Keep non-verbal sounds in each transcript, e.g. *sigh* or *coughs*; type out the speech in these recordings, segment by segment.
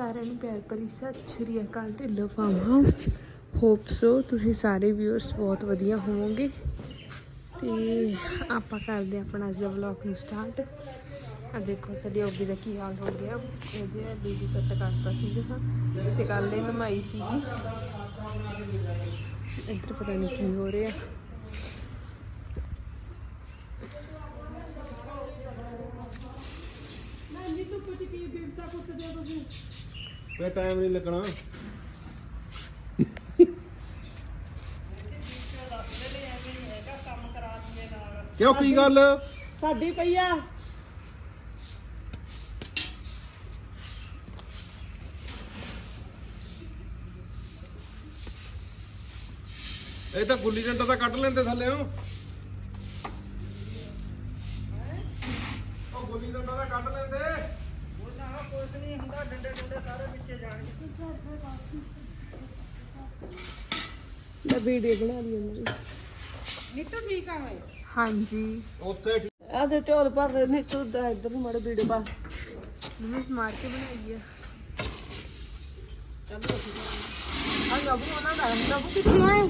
ਸਾਰਿਆਂ ਨੂੰ ਪਿਆਰ ਭਰੀ ਸਤਿ ਸ਼੍ਰੀ ਅਕਾਲ ਢਿੱਲੋਂ ਫਾਰਮ ਹਾਊਸ 'ਚ। ਹੋਪ ਸੋ ਤੁਸੀਂ ਸਾਰੇ ਵਿਊਅਰਸ ਬਹੁਤ ਵਧੀਆ ਹੋਵੋਗੇ। ਤੇ ਆਪਾਂ ਕਰਦੇ ਹਾਂ ਆਪਣਾ ਅੱਜ ਦਾ ਵਲੌਗ ਨੂੰ ਸਟਾਰਟ ਆ ਦੇਖੋ ਸਾਡੀ ਓਬੀ ਦਾ ਕੀ ਹਾਲ ਹੋ ਗਿਆ। ਇਹਦੇ ਬੀਬੀ ਸੱਟ ਕਰਤਾ ਸੀਗਾ। ਤੇ ਕੱਲ ਇਹ ਨਮਾਈ ਸੀਗੀ। ਇੱਧਰ ਪਤਾ ਨਹੀਂ ਕੀ ਹੋ ਰਿਹਾ। ਵੇ ਟਾਈਮ ਨਹੀਂ ਲੱਗਣਾ। ਕਿਉਂ ਕੀ ਗੱਲ? ਸਾਡੀ ਪਈਆ ਇਹ ਤਾਂ ਗੁੱਲੀ ਡੰਡਾ ਤਾਂ ਕੱਢ ਲੈਂਦੇ ਥੱਲੇ। ਉਹ ਗੁੱਲੀ ਡੰਡਾ ਤਾਂ ਕੱਢ ਲੈਂਦੇ। ਕੁਛ ਨਹੀਂ ਹੁੰਦਾ ਡੰਡੇ ਡੰਡੇ ਸਾਰੇ ਪਿੱਛੇ ਜਾਣਗੇ ਵੀਡੀਓ ਬਣਾ ਲਈ ਉਹਨਾਂ ਦੀ ਨੀਤੂ ਠੀਕ ਆ ਹੋਏ ਹਾਂਜੀ। ਉੱਥੇ ਠੀਕ- ਆ ਤੇ ਢੋਲ ਭਰ ਰਹੇ ਨੇ ਤੂੰ ਦਾ ਇੱਧਰ ਨੂੰ ਮੜੇ ਵੀਡੀਓ ਪਾ। ਮੈਂ ਸਮਾਰ ਕੇ ਬਣਾਈ ਆ। ਆ ਗੱਬੂ ਉਹਨਾਂ ਦਾ ਗੱਬੂ ਕਿੱਥੇ ਆਏ?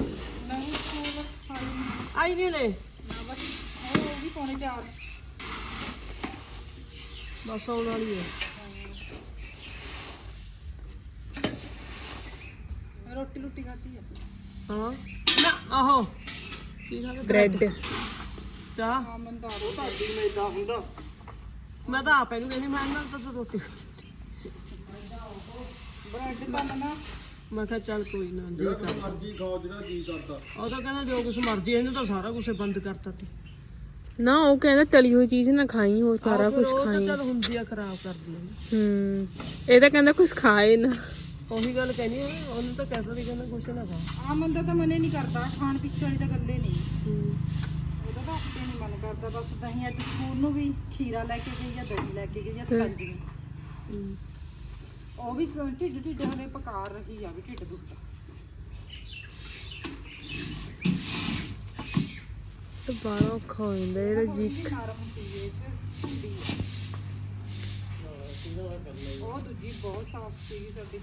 ਨਹੀਂ ਸਕੂਲ ਆਈ ਨਹੀਂ ਨੇ ਨਾ ਬਸ ਉਹ ਵੀ ਪੌਣੇ ਚਾਰ। ਬਸ ਆਉਣ ਵਾਲੀ ਹੈ ਰੋਟੀ ਲੁੱਟੀ ਖਾਤੀ ਆ। ਹਾਂ। ਨਾ ਆਹੋ। ਕੀ ਖਾਦਾ ਬ੍ਰੈਡ। ਚਾਹ। ਹਾਂ ਮੈਂ ਤਾਂ ਉਹ ਤੁਹਾਡੀ ਮੈਦਾ ਹੁੰਦਾ। ਮੈਂ ਤਾਂ ਆਪੇ ਨੂੰ ਕਹਿੰਦੀ ਮੈਂ ਨਾਲ ਤਾਂ ਰੋਟੀ ਬ੍ਰੈਡ ਤਾਂ ਨਾ ਮੈਂ ਕਿਹਾ ਚੱਲ ਕੋਈ ਨਾ ਜੀ ਜਿਹੜਾ ਕਰ ਮਰਜ਼ੀ ਖਾਓ ਜਿਹੜਾ ਜੀ ਕਰਦਾ। ਉਹ ਤਾਂ ਕਹਿੰਦਾ ਜੋ ਕੁਛ ਮਰਜ਼ੀ ਇਹਨੇ ਤਾਂ ਸਾਰਾ ਕੁਝ ਬੰਦ ਕਰਤਾ ਤੀ। ਨਾ ਉਹ ਕਹਿੰਦਾ ਤਲੀ ਹੋਈ ਚੀਜ਼ ਨਾ ਖਾਈ ਉਹ ਸਾਰਾ ਉਹ ਤਾਂ ਖਾਈ। ਚੱਲ ਹੁੰਦੀ ਆ ਖਰਾਬ ਕਰਦੀ ਹੂੰ। ਇਹ ਤਾਂ ਕਹਿੰਦਾ ਕੁਝ ਖਾਏ ਨਾ। ਉਹੀ ਗੱਲ ਕਹਿੰਦੀ ਆ ਉਹਨੂੰ ਤਾਂ ਕਹਿੰਦਾ ਸੀ ਕਹਿੰਦਾ ਕੁਛ ਨਾ ਖਾ ਆ ਮੰਦਾ ਤਾਂ ਮਨੇ ਨਹੀਂ ਕਰਦਾ ਖਾਣ ਪਿੱਛੇ ਵਾਲੀ ਤਾਂ ਗੱਲੇ ਨਹੀਂ। ਉਹਦਾ ਤਾਂ ਆਪੇ ਨਹੀਂ ਮਨ ਕਰਦਾ ਬਸ ਦਹੀਂ ਅੱਜ ਸਕੂਲ ਨੂੰ ਵੀ ਖੀਰਾ ਲੈ ਕੇ ਗਈ ਜਾਂ ਦਹੀਂ ਲੈ ਕੇ ਗਈ ਜਾਂ ਸਕੰਜਵੀ ਹੂੰ। ਉਹ ਵੀ ਢਿੱਡ ਢਿੱਡ ਹਲੇ ਪਕਾ ਰਹੀ ਆ ਵੀ ਢਿੱਡ ਦੁਖਦਾ। ਤੇ ਬਾਹਲਾ ਔਖਾ ਹੋ ਜਾਂਦਾ ਜਿਹੜਾ ਜੀ। ਨਰਮ ਹੁੰਦੀ ਏ ਇਹ 'ਚ ਹੁੰਦੀ ਆ। ਉਹ ਦੂਜੀ ਬਹੁਤ ਸਾਫ਼ ਸੀਗੀ ਸਾਡੀ।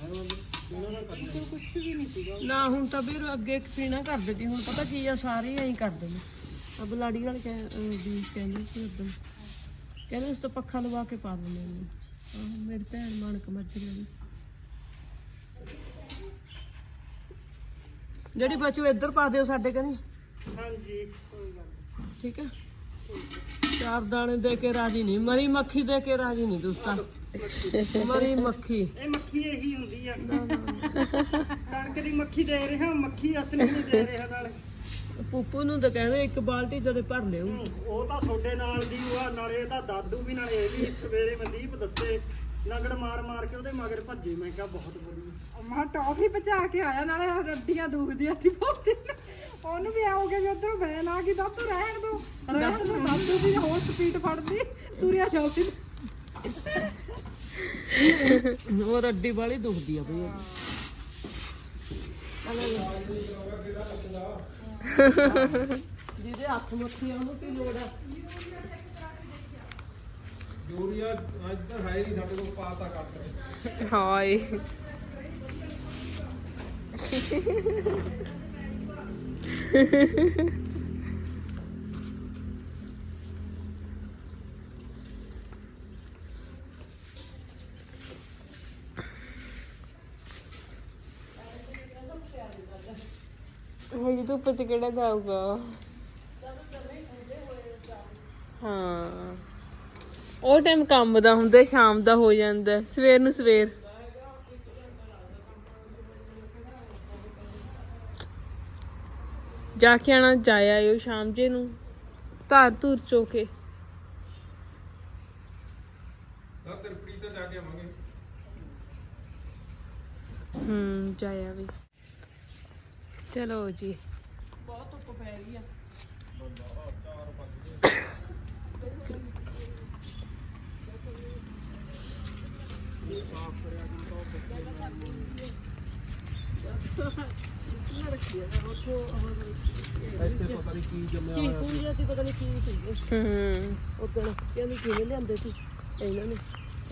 ਬਿਲਕੁਲ ਕੁਝ ਵੀ ਨਹੀਂ ਸੀਗਾ ਨਾ ਹੁਣ ਤਾਂ ਵੀਰ ਅੱਗੇ ਪੀਣਾ ਕਰ ਦਿੱਤੀ ਹੁਣ ਪਤਾ ਕੀ ਆ ਸਾਰੇ ਐਂ ਕਰਦੇ ਨੇ। ਆ ਬਲਾੜੀ ਵਾਲੇ ਕਹਿ ਅਹ ਵੀ ਕਹਿੰਦੇ ਸੀ ਉਦੋਂ ਕਹਿੰਦੇ ਉਸ ਤੋਂ ਪੱਖਾ ਲਵਾ ਕੇ ਪਾ ਦਿੰਦੇ ਨੇ ਆਹ ਮੇਰੀ ਭੈਣ ਮਾਨਕ ਮੱਝ ਲਈ। ਜਿਹੜੀ ਬਚੂ ਇੱਧਰ ਪਾ ਦਿਓ ਸਾਡੇ ਕਨੀ। ਹਾਂਜੀ ਕੋਈ ਗੱਲ। ਠੀਕ ਹੈ ਚਾਰ ਦਾਣੇ ਦੇ ਕੇ ਰਾਜੀ ਨਹੀਂ ਮਰੀ ਮੱਖੀ ਦੇ ਕੇ ਰਾਜੀ ਨਹੀਂ ਦੋਸਤਾਂ ਮਰੀ ਮੱਖੀ। ਇਹ ਮੱਖੀ ਇਹੀ ਹੁੰਦੀ ਆ। ਕਣਕ ਦੀ ਮੱਖੀ ਦੇ ਰਿਹਾ ਮੱਖੀ ਅਸਲੀ ਨਹੀਂ ਦੇ ਰਿਹਾ ਨਾਲ। ਪੂਪੂ ਨੂੰ ਤਾਂ ਕਹਿੰਦੇ ਇੱਕ ਬਾਲਟੀ ਜਦੇ ਭਰ ਲਿਓ ਉਹ ਤਾਂ ਤੁਹਾਡੇ ਨਾਲ ਦੀ ਉਹ ਨਾਲੇ ਇਹਦਾ ਦਾਦੂ ਵੀ ਨਾਲੇ ਇਹ ਵੀ ਸਵੇਰੇ ਮਨਦੀਪ ਦੱਸੇ। ਨਗੜ ਮਾਰ ਮਾਰ ਕੇ ਉਹਦੇ ਮਗਰ ਭੱਜੇ ਮੈਂ ਕਿਹਾ ਬਹੁਤ ਬੜੀ ਮਾ ਟੌਫੀ ਬਚਾ ਕੇ ਆਇਆ ਨਾਲੇ ਰੱਡੀਆਂ ਦੁਖਦੀਆਂ ਸੀ ਬਹੁਤ। ਉਹਨੂੰ ਵੀ ਆਉਗੇ ਵੀ ਉਧਰੋਂ ਵੈਨ ਆ ਗਈ ਦਾਦੂ ਰਹਿਣ ਦੋ ਰਹਿਣ ਦੋ ਦਾਦੂ ਦੀ ਹੋਰ ਸਪੀਡ ਫੜਦੀ ਤੁਰਿਆ ਜਾਊਗੀ ਉਹ ਰੱਡੀ ਵਾਲੀ ਦੁਖਦੀ ਆ ਬਈ। ਜਿਹਦੇ ਹੱਥ ਆ ਉਹਨੂੰ ਕੀ ਲੋੜ ਆ? ਯੂਰੀਆ ਅੱਜ ਤਾਂ ਹੈ ਨਹੀਂ ਸਾਡੇ ਕੋਲ, ਪਾਤਾ ਕੱਟ ਹਾਏ। ਹਜੇ ਧੁੱਪ ਚ ਕਿਹੜਾ ਜਾਊਗਾ ਹਾਂ। ਉਹ ਟਾਈਮ ਕੰਮ ਦਾ ਹੁੰਦਾ ਸ਼ਾਮ ਦਾ ਹੋ ਜਾਂਦਾ ਸਵੇਰ ਨੂੰ ਸਵੇਰ। ਜਾ ਕੇ ਆਣਾ ਜਾਇਆ ਆਇਓ ਸ਼ਾਮ ਜੇ ਨੂੰ। ਧਾਰ ਧੂਰ ਚੋ ਕੇ। ਤਾਂ ਤਿਰਪੜੀ ਤੇ ਜਾ ਕੇ ਆਵਾਂਗੇ। ਹੂੰ ਜਾਇਆ ਵੀ। ਚਲੋ ਜੀ। ਬਹੁਤ ਧੁੱਪ ਪੈ ਰਹੀ ਆ। *coughs* ਇੱਥੇ ਪਤਾ ਨਹੀਂ ਕੀ ਜੰਮਿਆ ਕੀ ਤੂੰ ਜਿਹਾ ਸੀ ਪਤਾ ਨਹੀਂ ਕੀ ਸੀ। ਹੂੰ। ਉਦੋਂ ਕਹਿੰਦੀ ਕਿਵੇਂ ਲਿਆਂਦੇ ਸੀ? ਇਹਨਾਂ ਨੇ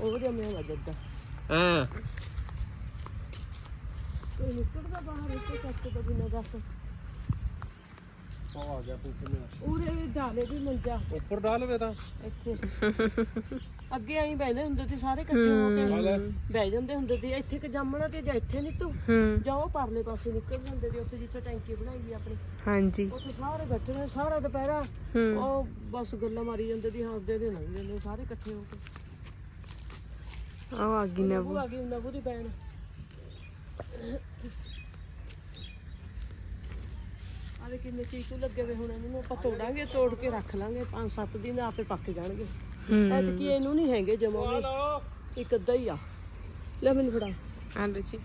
ਉਹ ਜਿਹਾ ਮੈਂ ਵਜਦਾ ਹਾਂ। ਕੋਈ ਨਿਕਲਦਾ ਬਾਹਰ ਇੱਥੇ ਕੱਟ ਤੋਂ ਬਿਨਾਂ ਦੱਸ। ਆ ਗਿਆ ਪੁੱਤ ਮੇਰਾ ਉਰੇ ਡਾਲੇ ਵੀ ਮੰਜਾ ਉੱਪਰ ਡਾਲਵੇ ਤਾਂ। ਇੱਥੇ। *laughs* ਅੱਗੇ ਆਈ ਬੈਠਦੇ ਹੁੰਦੇ ਸੀ ਸਾਰੇ ਇਕੱਠੇ ਹੋ ਕੇ। ਬਹਿ ਜਾਂਦੇ ਹੁੰਦੇ ਸੀ ਇੱਥੇ ਕਿ ਜਾਮਣਾ ਤੇ ਜਾਂ ਇੱਥੇ ਨਹੀਂ ਤੂੰ? ਹੂੰ। ਜਾਓ ਪਰਲੇ ਪਾਸੇ ਨਿਕਲ ਜਾਂਦੇ ਸੀ ਉੱਥੇ ਜਿੱਥੇ ਟੈਂਕੀ ਬਣਾਈ ਵੀ ਆਪਣੀ। ਹਾਂਜੀ। ਉੱਥੇ ਸਾਰੇ ਬੈਠੇ ਨੇ ਸਾਰਾ ਦੁਪਹਿਰਾ। ਉਹ ਬਸ ਗੱਲਾਂ ਮਾਰੀ ਜਾਂਦੇ ਸੀ ਹੱਸਦੇ ਦੇ ਲੰਘ ਜਾਂਦੇ ਸਾਰੇ ਇਕੱਠੇ ਹੋ ਕੇ। ਆ ਆ ਗਈ ਨਾ ਨਬੂ ਆ ਗਈ ਨਬੂ ਦੀ ਭੈਣ। ਆਲੇ ਕਿੰਨੇ ਚੀਕੂ ਲੱਗੇ ਹੋਏ ਹੁਣ ਇਹਨਾਂ ਨੂੰ ਆਪਾਂ ਤੋੜਾਂਗੇ ਤੋੜ ਕੇ ਰੱਖ ਲਾਂਗੇ ਪੰਜ ਸੱਤ ਦਿਨ ਆਪੇ ਪੱਕ ਜਾਣਗੇ। ਐਤਕੀ ਹੂੰ ਇਹਨੂੰ ਨਹੀਂ ਹੈਗੇ ਜਮਾ ਵੀ। ਇੱਕ ਅੱਧਾ ਹੀ ਆ। ਲੈ ਮੈਨੂੰ ਫੜਾ। ਆ ਲਓ ਜੀ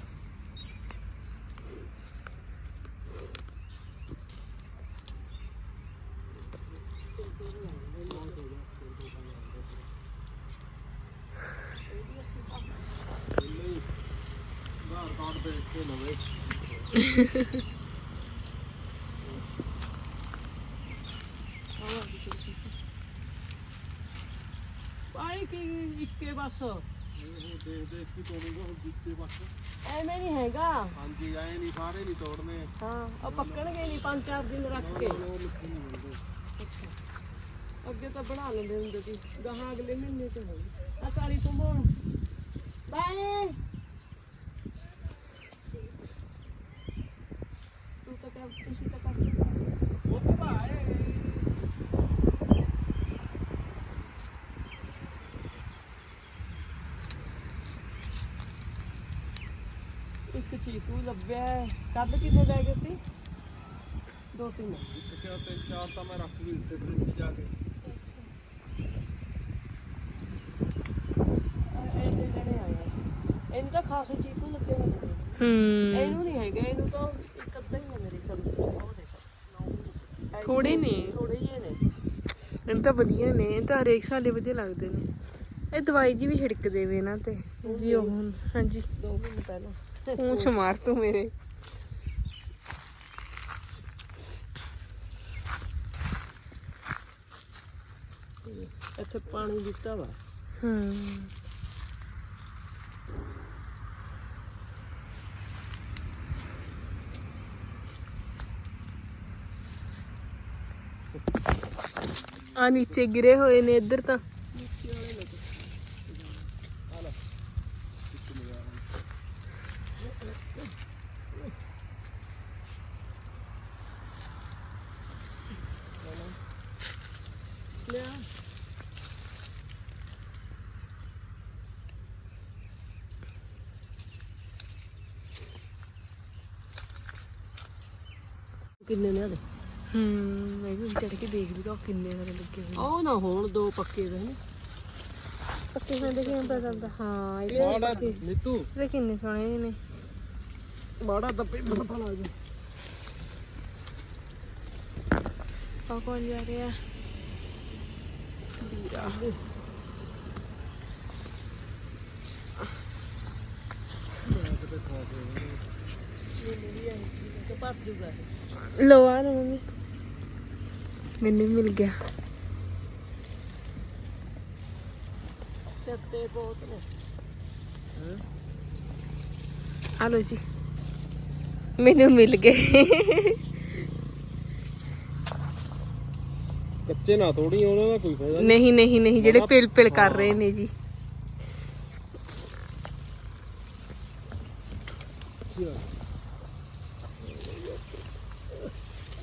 ਆਧਾਰ ਕਾਰਡ ਦੇਖ ਕੇ ਲਵੇ ਆਏ ਕਿ ਇੱਕੇ ਬਸ ਉਹ ਦੇਖ ਦੇਖ ਕੇ ਤੋੜੂਗਾ ਹੁਣ ਜਿੱਤੇ ਬਸ ਐਵੇਂ ਨਹੀਂ ਹੈਗਾ ਹਾਂਜੀ ਆਏ ਨਹੀਂ ਸਾਰੇ ਨਹੀਂ ਤੋੜਨੇ ਹਾਂ ਉਹ ਪੱਕਣਗੇ ਨਹੀਂ ਪੰਜ ਚਾਰ ਦਿਨ ਰੱਖ ਕੇ ਉਹ ਮਿੱਠੀ ਨਹੀਂ ਮਿਲਦੇ ਅੱਗੇ ਤਾਂ ਬਣਾ ਲੈਂਦੇ ਹੁੰਦੇ ਸੀ ਗਾਹਾਂ ਅਗਲੇ ਮਹੀਨੇ ਤੇ ਹੋਈ ਆ ਕਾਲੀ ਤੂੰ ਬੋਲ ਬਾਏ। ਤੂੰ ਤਾਂ ਕਰ ਤੁਸੀਂ ਤਾਂ ਕਰ ਉਹ ਤਾਂ ਭਾਏ ਇੱਕ ਚੀਕੂ ਲੱਭਿਆ ਕੱਲ ਕਿੰਨੇ ਲੈ ਗਏ ਸੀ? ਦੋ ਤਿੰਨ ਇੱਕ ਚਾਰ ਤਿੰਨ ਚਾਰ ਤਾਂ ਮੈਂ ਰੱਖ ਵੀ ਦਿੱਤੇ ਫ੍ਰਿਜ 'ਚ ਜਾ ਕੇ। ਐਨੇ ਜਣੇ ਆਏ ਆ। ਇਹਨੂੰ ਤਾਂ ਖਾਸੇ ਚੀਕੂ ਲੱਗੇ ਹੋਏ ਨੇ। ਹੂੰ। ਇਹਨੂੰ ਨਹੀਂ ਹੈਗੇ ਇਹਨੂੰ ਤਾਂ ਇੱਕ ਅੱਧਾ ਹੀ ਹੈ ਮੇਰੇ ਕੋਲ। ਉਹ ਦੇਖ ਥੋੜੇ ਨੇ। ਥੋੜੇ ਜਿਹੇ ਨੇ। ਇਹ ਤਾਂ ਵਧੀਆ ਨੇ ਇਹ ਤਾਂ ਹਰੇਕ ਸਾਲੇ ਵਧੀਆ ਲੱਗਦੇ ਨੇ। ਇਹ ਦਵਾਈ ਜੀ ਵੀ ਛਿੜਕਦੇ ਵੇ ਇਹਨਾਂ ਤੇ। ਵੀ ਉਹ ਹੁਣ ਹਾਂਜੀ। ਦੋ ਮਹੀਨੇ ਪਹਿਲਾਂ। ਪੂੰਛ ਮਾਰ ਤੂੰ ਮੇਰੇ। ਇੱਥੇ ਪਾਣੀ ਦਿੱਤਾ ਵਾ। ਹੂੰ। ਆ ਨੀਚੇ ਗਿਰੇ ਹੋਏ ਨੇ ਇੱਧਰ ਤਾਂ ਲਿਆ ਕਿੰਨੇ ਨੇ ਆਦੇ ਹੂੰ ਮੈਂ ਵੀ ਚੜ ਕੇ ਦੇਖਦੀ ਤਾਂ ਕਿੰਨੇ ਸਾਰੇ ਲੱਗੇ ਹੋਏ ਉਹ ਨਾ ਹੋਣ ਦੋ ਪੱਕੇ ਦੇ ਨੇ। ਪੱਕੇ ਹੁੰਦੇ ਕਿਵੇਂ ਪਤਾ ਚੱਲਦਾ ਹਾਂ ਇਹ ਮਾੜਾ ਨੀਤੂ ਇਹਦੇ ਕਿੰਨੇ ਸੋਹਣੇ ਨੇ ਮਾੜਾ ਤਾਂ ਪਿੰਡ ਦਾ ਭਲਾ ਜੀ। ਆ ਕੌਣ ਜਾ ਰਿਹਾ? ਵੀਰਾ ਤੇ ਭੱਜ ਜੂਗਾ ਇਹ। ਲੋ ਆ ਲਓ ਮੰਮੀ ਮੈਨੂੰ ਵੀ ਮਿਲ ਗਿਆ ਸਿਰ ਤੇ ਬਹੁਤ ਨੇ ਆ ਲੋ ਜੀ ਮੈਨੂੰ ਮਿਲ ਗਏ ਕੱਚੇ ਨਾ ਤੋੜੀ ਉਹਨਾਂ ਦਾ ਕੋਈ ਫਾਇਦਾ ਨਹੀਂ। ਨਹੀਂ ਨਹੀਂ ਜਿਹੜੇ ਪਿਲ ਪਿਲ ਕਰ ਰਹੇ ਨੇ ਜੀ। ਨਹੀਂ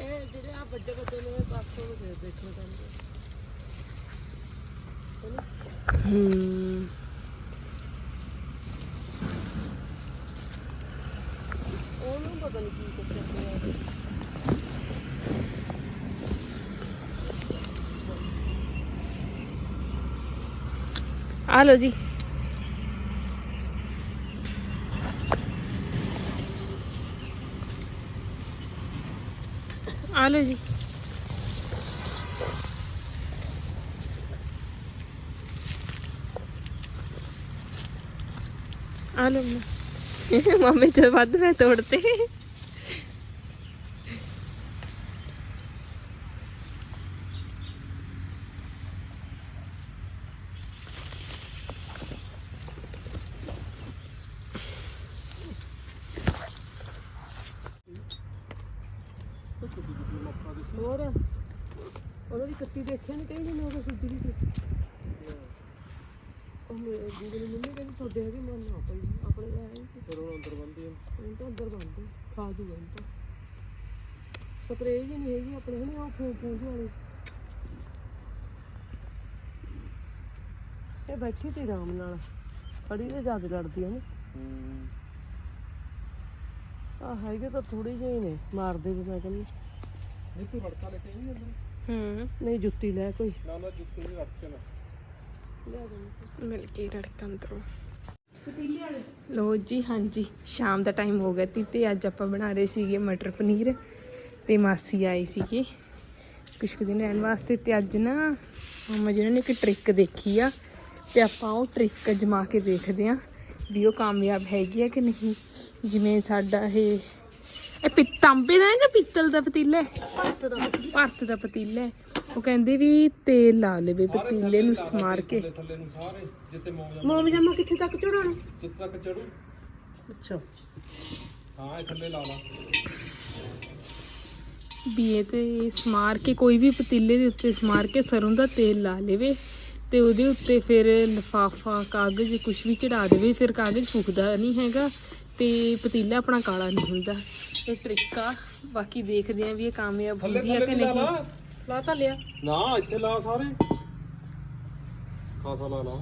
ਇਹ ਜਿਹੜੇ ਆ ਵੱਡੇ ਵੱਡੇ ਨੇ ਪਾਸੋਂ ਨੂੰ ਫੇਰ ਦੇਖਣਾ ਪੈਂਦਾ। ਹੂੰ। ਉਹਨੂੰ ਪਤਾ ਨਹੀਂ ਕੀ ਕੁੱਤੇ ਹੋਇਆ ਆ ਲੋ ਜੀ ਆ ਲੋ ਜੀ ਆ ਲੋ ਮੰਮੀ ਤੋਂ ਵੱਧ ਮੈਂ ਤੋੜਤੇ ਕੱਟੀ ਦੇਖਿਆ ਨਹੀਂ ਕਿਹੜੀ ਮੈਂ ਉਹ ਸੁੱਜੀ ਦੀ ਉਹ ਮੇਰੇ ਨੇ ਮੰਮੀ ਕਹਿੰਦੀ ਤੁਹਾਡੇ ਹੈਗੇ ਮਨ ਨਾ ਪਈ ਆਪਣੇ ਦਾ ਹੈ ਫਿਰ ਉਹ ਅੰਦਰ ਬੰਦੀ ਇਹ ਤਾਂ ਅੰਦਰ ਬੰਦ ਖਾ ਦੂਗਾ ਇਹ ਤਾਂ। ਸਪਰੇਅ ਜੀ ਨਹੀਂ ਹੈਗੀ ਆਪਣੇ ਹਣੀ ਉਹ ਫੂਕ ਫੂਕ ਵਾਲੀ। ਇਹ ਬੈਠੀ ਤੇ ਆਰਾਮ ਨਾਲ। ਖੜੀ ਤੇ ਜ਼ਿਆਦਾ ਲੜਦੀ ਹੈ ਨਾ। ਹੂੰ ਆ ਹੈਗੇ ਤਾਂ ਥੋੜੀ ਜਿਹੀ ਨੇ ਮਾਰਦੇ ਵੀ ਮੈਂ ਕਹਿੰਦੀ। ਨਹੀਂ ਤੂੰ ਰੜਕਾ ਲੈ ਕੇ ਆਈ ਅੰਦਰ। ਹੂੰ। ਨਹੀਂ ਜੁੱਤੀ ਲੈ ਕੋਈ। ਨਾ ਨਾ ਜੁੱਤੀ ਨਹੀਂ ਰੱਖ ਕੇ ਨਾ। ਲਿਆ ਦੇ ਮਿਲ ਕੇ ਰੜਕਾ ਅੰਦਰੋਂ। ਲੋ ਜੀ ਹਾਂਜੀ ਸ਼ਾਮ ਦਾ ਟਾਈਮ ਹੋ ਗਿਆ ਤੀ ਤੇ ਅੱਜ ਆਪਾਂ ਬਣਾ ਰਹੇ ਸੀਗੇ ਮਟਰ ਪਨੀਰ ਤੇ ਮਾਸੀ ਆਈ ਸੀਗੀ। ਕੁਛ ਕੁ ਦਿਨ ਰਹਿਣ ਵਾਸਤੇ ਤੇ ਅੱਜ ਨਾ ਮੰਮਾ ਜੀ ਨੇ ਇੱਕ ਟ੍ਰਿਕ ਦੇਖੀ ਆ ਤੇ ਆਪਾਂ ਉਹ ਟ੍ਰਿਕ ਜਮਾ ਕੇ ਦੇਖਦੇ ਆ ਵੀ ਉਹ ਕਾਮਯਾਬ ਹੈਗੀ ਆ ਕਿ ਨਹੀਂ। ਜਿਵੇਂ ਸਾਡਾ ਇਹ ਇਹ ਪਿ- ਤਾਂਬੇ ਦਾ ਹੈ ਜਾਂ ਪਿੱਤਲ ਦਾ ਪਤੀਲਾ ਹੈ? ਭਾਰਤ ਦਾ ਪਤੀਲਾ ਹੈ। ਉਹ ਕਹਿੰਦੇ ਵੀ ਤੇਲ ਲਾ ਲਵੇ ਪਤੀਲੇ ਨੂੰ ਸਮਾਰ ਕੇ। ਥੱਲੇ- ਥੱਲੇ ਨੂੰ ਸਾਰੇ ਜਿੱਤੇ ਮੌਜ ਮੋਮ ਜਾਮਾ ਕਿੱਥੇ ਤੱਕ ਚੜਾਉਣਾ? ਜਿੱਥੇ ਤੱਕ ਚੜੂ ਅੱਛਾ ਹਾਂ ਇਹ ਥੱਲੇ ਲਾ ਲਾ ਵੀ ਇਹ ਤੇ ਸਮਾਰ ਕੇ ਕੋਈ ਵੀ ਪਤੀਲੇ ਦੇ ਉੱਤੇ ਸਮਾਰ ਕੇ ਸਰੋਂ ਦਾ ਤੇਲ ਲਾ ਲਵੇ ਤੇ ਉਹਦੇ ਉੱਤੇ ਫਿਰ ਲਫਾਫਾ ਕਾਗਜ਼ ਕੁਝ ਵੀ ਚੜਾ ਦੇਵੇ ਫਿਰ ਕਾਗਜ਼ ਫੁਕਦਾ ਨਹੀਂ ਹੈਗਾ ਤੇ ਪਤੀਲਾ ਆਪਣਾ ਕਾਲਾ ਨਹੀਂ ਹੁੰਦਾ। ਇਹ ਟ੍ਰਿਕ ਆ ਬਾਕੀ ਦੇਖਦੇ ਆਂ ਵੀ ਇਹ ਕਾਮਯਾਬ ਥੱਲੇ ਹੁੰਦੀ ਆ ਥੱਲੇ ਕਿ ਵੀ ਲਾ ਨਹੀਂ। ਲਾ। ਲਾ ਤਾਂ ਲਿਆ। ਨਾ ਇੱਥੇ ਲਾ ਸਾਰੇ। ਖਾਸਾ ਲਾ ਲਾ।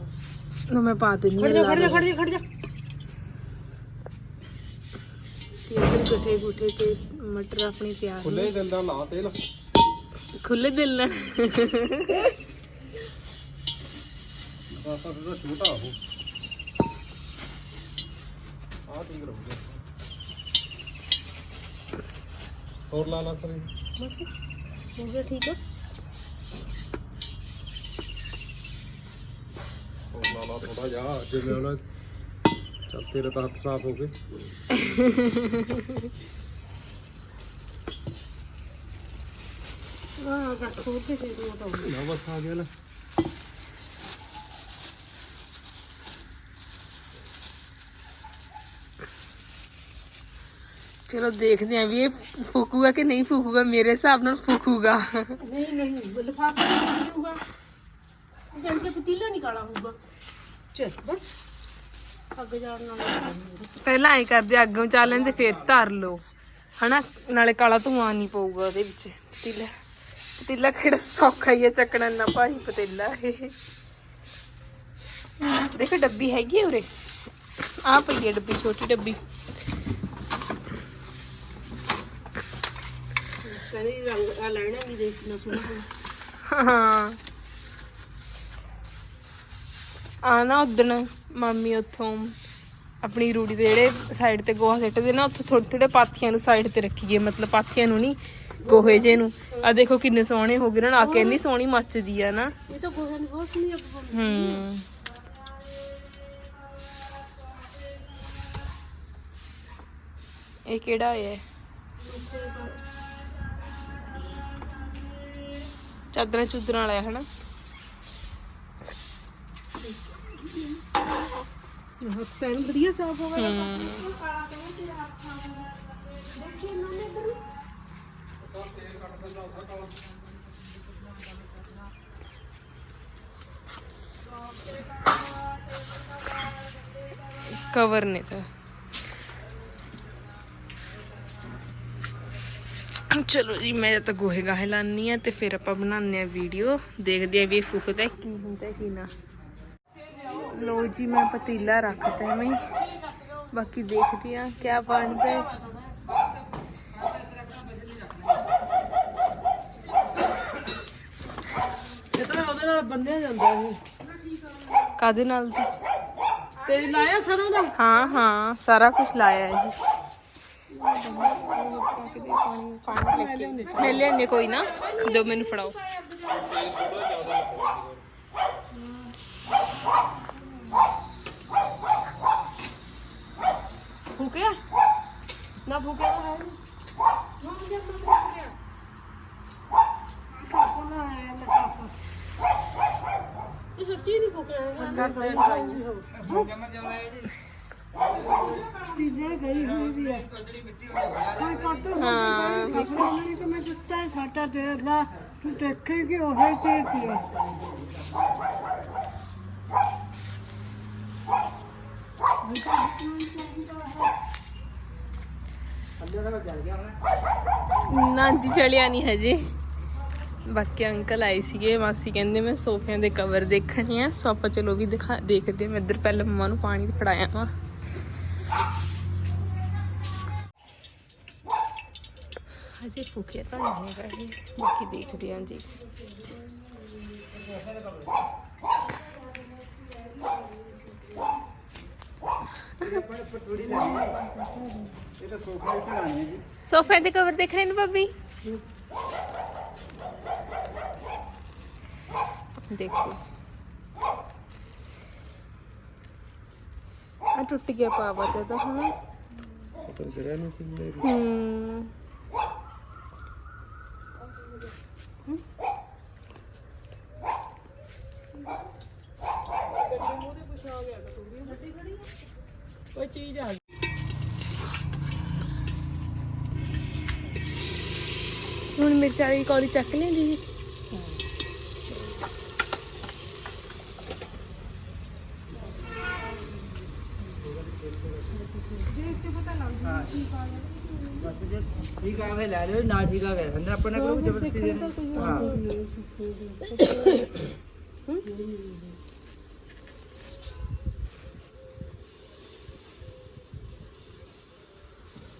ਲਓ ਮੈਂ ਪਾ ਦਿੰਦੀ ਖੜ ਜਾ ਲਾ ਖੜ ਜਾ। ਖੜ ਜਾ ਖੜ ਜਾ। ਤੇ ਇੱਧਰ ਗੱਠੇ ਗੁੱਠੇ ਤੇ ਮਟਰ ਆਪਣੀ ਤਿਆਰ ਖੁੱਲੇ ਦਿਲ ਦਾ ਲਾ ਤੇਲ। ਖੁੱਲੇ ਦਿਲ ਨਾਲ। ਖਾਸਾ ਥੋੜਾ ਛੋਟਾ ਹੋ। ਆ ਠੀਕ ਰਹੂਗਾ ਹੋਰ ਲਾ ਲਾ ਸਰੀ ਬਸ ਹੋ ਗਿਆ ਠੀਕ ਆ ਹੋਰ ਲਾ ਲਾ ਥੋੜਾ ਜਿਹਾ ਜਿਵੇਂ ਉਹਨਾਂ ਚੱਲ ਤੇਰੇ ਤਾਂ ਹੱਥ ਸਾਫ਼ ਹੋ ਗਏ। ਖੋਲ ਕੇ ਦੇ ਦੋ ਤਾਂ ਨਾ ਬਸ ਆ ਗਿਆ ਲੈ ਚਲੋ ਦੇਖਦੇ ਆਂ ਵੀ ਇਹ ਫੂਕੂਗਾ ਕਿ ਨਹੀਂ ਫੂਕੂਗਾ ਮੇਰੇ ਹਿਸਾਬ ਨਾਲ ਫੂਕੂਗਾ। ਨਹੀਂ ਨਹੀਂ ਲਿਫਾਫਾ ਨਹੀਂ ਹੋਊਗਾ ਜਣ ਕੇ ਪਤੀਲਾ ਨਹੀਂ ਕਾਲਾ ਹੋਊਗਾ। ਚਲ ਬਸ। ਅੱਗ ਜਾਣ ਨਾਲ ਪਹਿਲਾਂ ਐ ਕਰਦੇ ਅੱਗ ਮਚਾ ਲੈਂਦੇ ਫਿਰ ਧਰ ਲਓ। ਹਨਾ? ਨਾਲੇ ਕਾਲਾ ਧੂਆਂ ਨਹੀਂ ਪਊਗਾ ਉਹਦੇ ਵਿੱਚ। ਪਤੀਲਾ ਪਤੀਲਾ ਕਿਹੜਾ ਸੌਖਾ ਹੀ ਹੈ ਚੱਕਣਾ ਨਾ ਭਾਈ ਪਤੀਲਾ ਇਹ। ਦੇਖੋ ਡੱਬੀ ਹੈਗੀ ਉਰੇ। ਆ ਪਈ ਹੈ ਡੱਬੀ ਛੋਟੀ ਡੱਬੀ। ਕਹਿੰਦੀ ਰੰਗ ਆ ਲੈਣਾ ਵੀ ਦੇਖ ਨਾ ਸੋਹਣਾ ਹਾਂ। ਆ ਨਾ ਉਦਣ ਮਾਮੀ ਉੱਥੋਂ ਆਪਣੀ ਰੂੜੀ ਦੇ ਜਿਹੜੇ ਸਾਈਡ ਤੇ ਗੋਹਾ ਸਿੱਟਦੇ ਨਾ ਉੱਥੇ ਥੋੜੇ ਥੋੜੇ ਪਾਥੀਆਂ ਨੂੰ ਸਾਈਡ ਤੇ ਰੱਖੀਏ ਮਤਲਬ ਪਾਥੀਆਂ ਨੂੰ ਨਹੀਂ ਗੋਹੇ ਜੇ ਨੂੰ। ਆ ਦੇਖੋ ਕਿੰਨੇ ਸੋਹਣੇ ਹੋ ਗਏ ਨਾ ਆ ਕੇ ਇੰਨੀ ਸੋਹਣੀ ਮੱਚਦੀ ਆ ਨਾ। ਇਹ ਤਾਂ ਗੋਹੇ ਦੀ ਬਹੁਤ ਸੋਹਣੀ ਆਪਾਂ ਹੂੰ। ਇਹ ਕਿਹੜਾ ਹੈ? ਚਾਦਰਾਂ ਚੁਦਰਾਂ ਵਾਲਾ ਹੈ ਹਨਾ? ਹੱਥ ਪੈਣ ਵਧੀਆ ਸਾਫ਼ ਹੋ ਹੂੰ। ਕਵਰ ਨੇ ਤਾਂ। ਚਲੋ ਜੀ ਮੈਂ ਤਾਂ ਗੋਹੇ ਗਾਹੇ ਲਾਨੀ ਆ ਤੇ ਫਿਰ ਆਪਾਂ ਬਣਾਉਂਦੇ ਆ ਵੀਡੀਓ ਦੇਖਦੇ ਆ ਵੀ ਇਹ ਫੁੱਕਦਾ ਕੀ ਹੁੰਦਾ ਕੀ ਨਾ। ਲੋ ਜੀ ਮੈਂ ਪਤੀਲਾ ਰੱਖਤਾ ਮੈਂ। ਬਾਕੀ ਦੇਖਦੀ ਆ ਕੀ ਬਣਦਾ ਹੈ। ਉਹਦੇ ਨਾਲ ਬੰਨਿਆ ਜਾਂਦਾ ਇਹ। ਕਾਦੇ ਨਾਲ ਜੀ? ਤੇ ਲਾਇਆ ਸਰੋਂ ਦਾ? ਹਾਂ ਹਾਂ ਸਾਰਾ ਕੁਝ ਲਾਇਆ ਹੈ ਜੀ। ਮੈਂ ਲਿਆਉਂਦੀ ਕੋਈ ਨਾ ਦੋ ਮੈਨੂੰ ਫੜਾਓ ਫੂਕਿਆ ਨਾ ਫੂਕਿਆ ਤਾਂ ਹੈ ਨੀ। ਇਹ ਸੱਚੀ ਨਹੀਂ ਕੋਈ ਕੱਟ ਹਾਂ ਨਹੀਂ ਨਾ ਜੀ ਹਜੇ। ਬਾਕੀ ਅੰਕਲ ਆਏ ਸੀਗੇ ਮਾਸੀ ਕਹਿੰਦੇ ਮੈਂ ਸੋਫਿਆਂ ਦੇ ਕਵਰ ਦੇਖਣੇ ਆ ਸੋ ਆਪਾਂ ਚਲੋ ਵੀ ਦਿਖਾ ਦੇਖਦੇ ਮੈਂ ਇੱਧਰ ਪਹਿਲਾਂ ਮੰਮਾ ਨੂੰ ਪਾਣੀ ਫੜਾਇਆ ਵਾ। ਹਜੇ ਫੁਕਿਆ ਤਾਂ ਨਹੀਂ ਹੈਗਾ ਇਹ ਬਾਕੀ ਦੇਖਦੇ ਹਾਂ ਜੀ ਇਹ ਤਾਂ ਸੋਫਾ ਹੀ ਚਲਾਣੀ ਹੈ ਜੀ ਸੋਫੇ ਦੇ ਕਵਰ ਦੇਖਣੇ ਨੇ ਭਾਬੀ ਦੇਖੋ ਆ ਟੁੱਟ ਗਿਆ ਪਾਵਾ ਤੇ ਤਾਂ ਹੁਣ ਪਤਾ ਜਿਹੜਾ ਨਹੀਂ ਕਿੰਨੇ ਹੂੰ ਕੋਈ ਚੀਜ਼ ਆ ਹੁਣ ਮਿਰਚਾਂ ਦੀ ਕੌਲੀ ਚੱਕ ਲੈਂਦੀ ਜੀ ਬਸ ਜੇ ਠੀਕ ਆ ਵੇ ਲੈ ਲਿਓ ਨਾ ਠੀਕ ਆ ਗਏ ਅੰਦਰ ਆਪਾਂ ਨੇ ਕੋਈ ਜ਼ਬਰਦਸਤੀ ਦੇ ਹਾਂ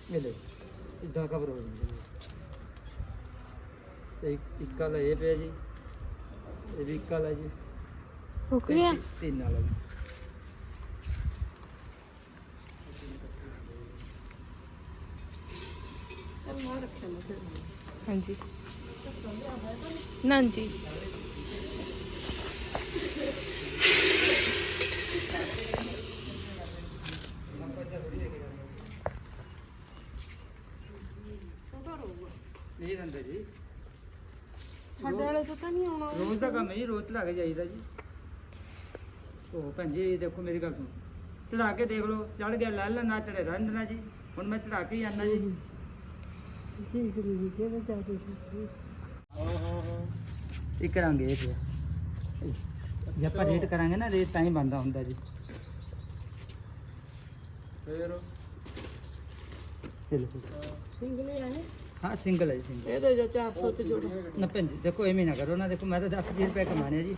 ਇਹ ਲੈ ਇਦਾਂ ਕਵਰ ਹੋ ਜਾਂਦੀ ਹੈ ਤੇ ਇੱਕ ਇੱਕ ਵਾਲਾ ਇਹ ਪਿਆ ਜੀ ਇਹ ਵੀ ਇੱਕ ਵਾਲਾ ਜੀ ਫੁੱਕ ਤੇ ਗਿਆ ਤਿੰਨ ਵਾਲਾ ਜੀ ਹਾਂਜੀ। ਨਾ ਜੀ ਇਹ ਦੰਦੇ ਜੀ। ਸਾਡੇ ਵਾਲੇ ਤੋਂ ਤਾਂ ਨਹੀਂ ਆਉਣਾ। ਰੋਜ਼ ਦਾ ਕੰਮ ਹੈ ਜੀ ਰੋਜ਼ ਚੜਾ ਕੇ ਜਾਈਦਾ ਜੀ। ਉਹ ਭੈਣ ਜੀ ਦੇਖੋ ਮੇਰੀ ਗੱਲ ਸੁਣੋ। ਚੜਾ ਕੇ ਦੇਖ ਲਓ ਚੜ ਗਿਆ ਲੈ ਲੈ ਨਾ ਚੜੇ ਰਹਿਣ ਦੇਣਾ ਜੀ। ਹੁਣ ਮੈਂ ਚੜਾ ਕੇ ਹੀ ਆਨਾ ਜੀ। ਜੀ ਜੀ ਕਿਹੜਾ ਚਾਹਤੇ ਸੀ ਇਹ ਕਰਾਂਗੇ ਇਹ ਪਿਆ ਜੇ ਆਪਾਂ ਰੇਟ ਕਰਾਂਗੇ ਨਾ ਰੇਟ ਤਾਂ ਹੀ ਬੰਦਾ ਹੁੰਦਾ ਜੀ। ਫੇਰ? ਚਲੋ। ਸਿੰਗਲ ਹੈ ਹਾਂ ਸਿੰਗਲ ਹੈ ਜੀ ਸਿੰਗਲ ਇਹਦੇ ਜੋ 400 ਤੇ ਜੋੜੋ। ਨਾ ਭੈਣ ਜੀ ਦੇਖੋ ਐਵੇਂ ਨਾ ਕਰੋ ਨਾ ਦੇਖੋ ਮੈਂ ਤਾਂ 10 ਰੁਪਏ ਕਮਾਣੇ ਜੀ।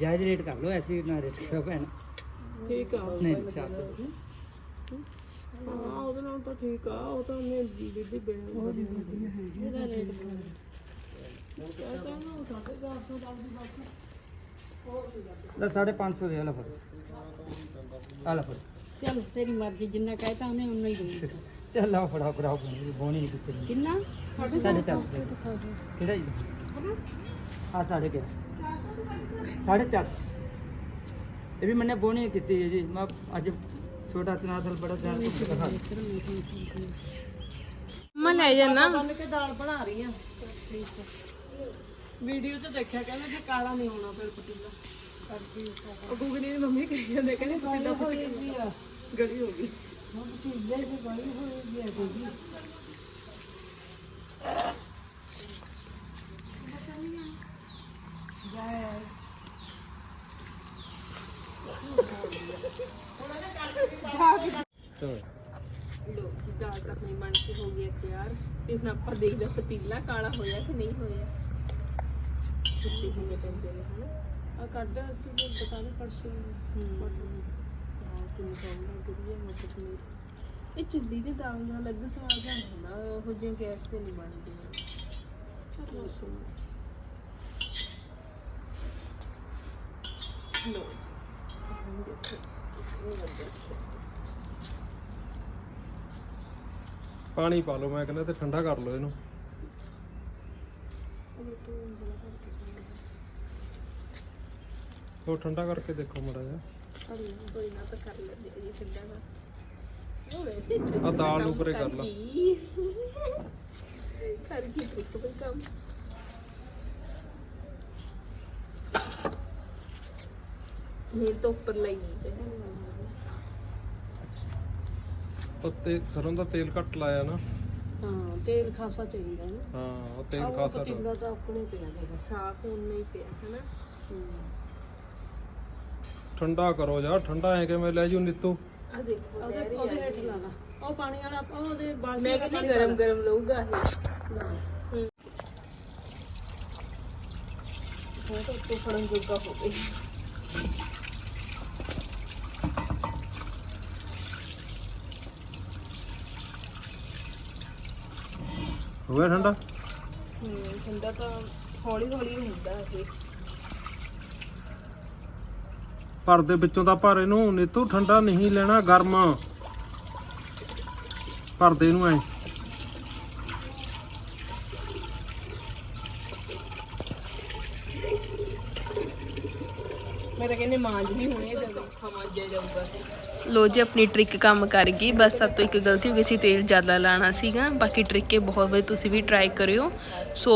ਜਾਇਜ਼ ਰੇਟ ਕਰ ਲਓ ਐਸੀ ਨਾ ਰੇਟ ਕਰੋ ਭੈਣ। ਠੀਕ ਆ। ਨਹੀਂ 400 ਹਾਂ ਉਹਦੇ ਨਾਲ ਤਾਂ ਠੀਕ ਆ ਉਹ ਤਾਂ ਮੈਂ ਬੀਬੀ ਬੇ ਇਹਦਾ ਰੇਟ ਲੈ 550 ਦੇ ਆ ਲੈ ਫੜ। ਆ ਲੈ ਫੜ। ਚਲੋ ਤੇਰੀ ਮਰਜ਼ੀ ਜਿੰਨਾ ਕਹਿਤਾ ਉਹਨੇ ਉਨਾ ਹੀ ਦਊ ਚੱਲ ਆ ਫੜਾ ਫੜਾ ਬੋਣੀ ਬੋਣੀ ਨਹੀਂ ਕੀਤੀ। ਕਿੰਨਾ? ਸਾਢੇ ਚਾਰ ਸੌ ਦੇ। ਕਿਹੜਾ ਜੀ? ਆ ਸਾਢੇ ਕਿਆ ਸਾਢੇ ਚਾਰ ਸੌ। ਇਹ ਵੀ ਮੈਨੇ ਬੋਣੀ ਨਹੀਂ ਕੀਤੀ ਹੈ ਜੀ। ਮੈਂ ਅੱਜ ਬੜਾ ਧਿਆਨ ਤੋਂ ਦਿਖਾ ਮੈਂ ਲੈ ਜਾਣਾ। ਬੰਨ ਕੇ ਦਾਲ ਬਣਾ ਰਹੀ ਆ। ਵੀਡੀਓ 'ਚ ਦੇਖਿਆ ਕਹਿੰਦੇ ਕਿ ਕਾਲਾ ਨਹੀਂ ਹੋਣਾ ਫਿਰ ਪਤੀਲਾ। ਉਹ ਗੁਗਲੀ ਦੀ ਮੰਮੀ ਕਹੀ ਜਾਂਦੇ ਕਹਿੰਦੇ ਪਤੀਲਾ ਪਤੀਲਾ ਗਲੀ ਹੋ ਗਈ। ਲੋ ਜੀ ਦਾਲ ਤਾਂ ਆਪਣੀ ਬਣ ਕੇ ਹੋ ਗਈ ਹੈ ਤਿਆਰ ਤੇ ਹੁਣ ਆਪਾਂ ਦੇਖਦੇ ਹਾਂ ਪਤੀਲਾ ਕਾਲਾ ਹੋਇਆ ਕਿ ਨਹੀਂ ਹੋਇਆ? ਛੁੱਟੀ ਹੋਣੀ ਪੈਂਦੇ ਨੇ ਹਨਾ ਆ ਕੱਢ ਤੂੰ ਬਤਾ ਦੇ ਪਰਸੋਂ ਹਾਂ ਕਿੰਨੀ ਸੌਂਦਾ ਵਧੀਆ ਮਤਲਬ ਪਨੀਰ ਇਹ ਚੁੱਲ੍ਹੀ ਦੀ ਦਾਲ ਨਾਲ ਅਲੱਗ ਸਵਾਦ ਆ ਹੁੰਦਾ, ਉਹ ਜਿਹਾ ਗੈਸ ਤੇ ਨਹੀਂ ਬਣਦੀ। ਚਲੋ, ਸੁਣ। ਲੋ ਜੀ। ਦੇਖੋ। ਪਾਣੀ ਪਾ ਲਓ, ਮੈਂ ਕਹਿੰਦਾ ਤੇ ਠੰਡਾ ਕਰ ਲਓ ਇਹਨੂੰ। ਉਹ ਠੰਡਾ ਕਰਕੇ ਦੇਖੋ ਮੜਾ ਜਾ ਕੋਈ ਦਾਲ ਕੰਮ ਕਰ ਲਾ। ਕਰ ਗਈ ਟ੍ਰਿਕ ਬਈ ਕੰਮ ਇਹ ਤੋਂ ਉੱਪਰ ਲਈ। ਤੇ ਉੱਤੇ ਸਰੋਂ ਦਾ ਤੇਲ ਘੱਟ ਲਾਇਆ ਨਾ। ਹਾਂ ਤੇਲ ਖਾਸਾ ਚਾਹੀਦਾ ਹੈ ਨਾ। ਹਾਂ ਉਹ ਤੇਲ ਉਹ ਖਾਸਾ ਪਤੀਲਾ ਤਾਂ ਆਪਣੇ ਪਿਆ ਹੈਗਾ ਸਾਫ਼ ਉਨਾ ਹੀ ਪਿਆ ਹਨਾ? ਠੰਡਾ ਕਰੋ ਜਾ ਠੰਡਾ ਐ ਕਿਵੇਂ ਲੈ ਜੂ ਨਿੱਤੂ? ਆ ਦੇਖੋ ਉਹਦੇ ਉਹਦੇ ਹੇਠ ਲਾ ਲਾ। ਉਹ ਪਾਣੀ ਵਾਲਾ ਉਹ ਉਹਦੇ ਬਾਲਟੀ ਮੈਂ ਵਾਲਾ ਕਹਿੰਦੀ ਪਾਣੀ ਗਰਮ ਗਰਮ ਲਊਗਾ ਇਹ। ਬਹੁਤ ਉੱਤੋਂ ਫੜਨ ਜੋਗਾ ਹੋ ਹੋ ਗਿਆ ਠੰਡਾ? ਹੂੰ ਠੰਡਾ ਤਾਂ ਹੌਲੀ ਹੌਲੀ ਹੁੰਦਾ ਇਹ। ਭਰ ਦੇ ਵਿੱਚੋਂ ਤਾਂ ਭਰ ਇਹਨੂੰ ਨਿੱਤੂ ਠੰਡਾ ਨਹੀਂ ਲੈਣਾ ਗਰਮ। ਭਰ ਦੇ ਇਹਨੂੰ ਐ। ਮੈਂ ਤਾਂ ਕਹਿੰਦੀ ਮਾਂਜ ਵੀ ਹੁਣੇ ਜਦੋਂ ਮਾਂਜਿਆ ਜਾਊਗਾ। ਲੋ ਜੀ, ਆਪਣੀ ਟ੍ਰਿਕ ਕੰਮ ਕਰ ਗਈ। ਬਸ ਸਭ ਤੋਂ ਇੱਕ ਗਲਤੀ ਹੋ ਗਈ ਸੀ, ਤੇਲ ਜ਼ਿਆਦਾ ਲਾਣਾ ਸੀਗਾ। ਬਾਕੀ ਟ੍ਰਿਕ ਇਹ ਬਹੁਤ ਵਧੀਆ, ਤੁਸੀਂ ਵੀ ਟਰਾਈ ਕਰਿਓ। ਸੋ